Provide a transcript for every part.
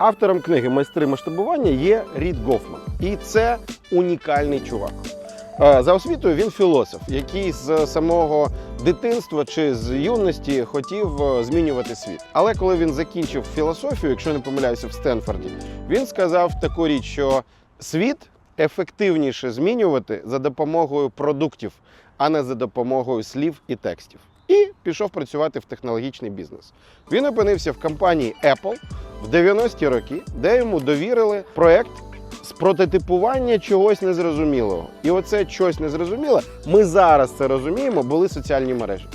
Автором книги Майстри масштабування є Рід Гофман. І це унікальний чувак. Е, За освітою він філософ, який з самого дитинства чи з юності хотів е, змінювати світ. Але коли він закінчив філософію, якщо не помиляюся, в Стенфорді, він сказав таку річ, що світ ефективніше змінювати за допомогою продуктів, а не за допомогою слів і текстів. І пішов працювати в технологічний бізнес. Він опинився в компанії Apple в 90-ті роки, де йому довірили проект з прототипування чогось незрозумілого. І оце щось незрозуміле, ми зараз це розуміємо, були соціальні мережі.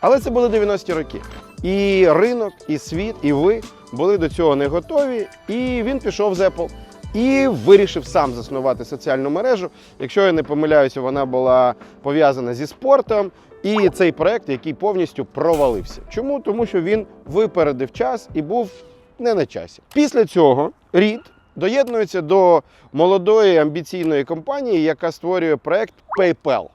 Але це були 90-ті роки. І ринок, і світ, і ви були до цього не готові. І він пішов з Apple і вирішив сам заснувати соціальну мережу. Якщо я не помиляюся, вона була пов'язана зі спортом. І цей проект, який повністю провалився. Чому? Тому що він випередив час і був не на часі. Після цього Рід доєднується до молодої амбіційної компанії, яка створює проект PayPal.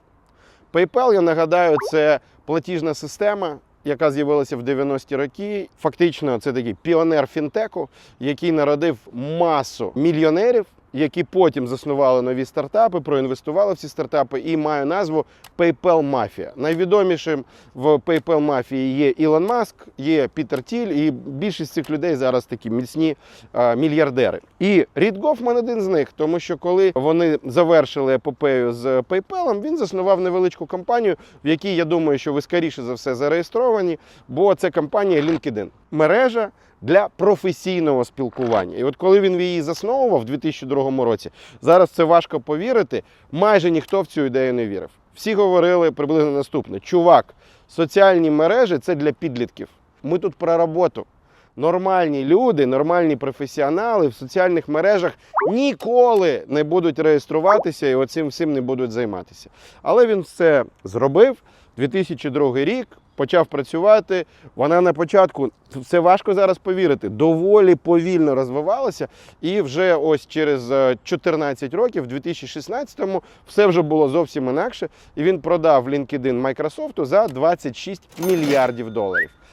PayPal, я нагадаю, це платіжна система, яка з'явилася в 90-ті роки. Фактично, це такий піонер фінтеку, який народив масу мільйонерів, які потім заснували нові стартапи, проінвестували в ці стартапи і має назву PayPal Mafia. Найвідомішим в PayPal Мафії є Ілон Маск, є Пітер Тіль, і більшість цих людей зараз такі міцні е, мільярдери. І Рід Гофман один з них, тому що коли вони завершили епопею з PayPal, він заснував невеличку компанію, в якій я думаю, що ви скоріше за все зареєстровані, бо це компанія LinkedIn. Мережа для професійного спілкування. І от коли він її засновував у 2002 році, зараз це важко повірити, майже ніхто в цю ідею не вірив. Всі говорили приблизно наступне: чувак, соціальні мережі це для підлітків. Ми тут про роботу. Нормальні люди, нормальні професіонали в соціальних мережах ніколи не будуть реєструватися і оцим всім не будуть займатися. Але він все зробив. 2002 рік почав працювати. Вона на початку це важко зараз повірити, доволі повільно розвивалася. І вже ось через е, 14 років, в 2016-му, все вже було зовсім інакше. І він продав LinkedIn Microsoft за 26 мільярдів доларів.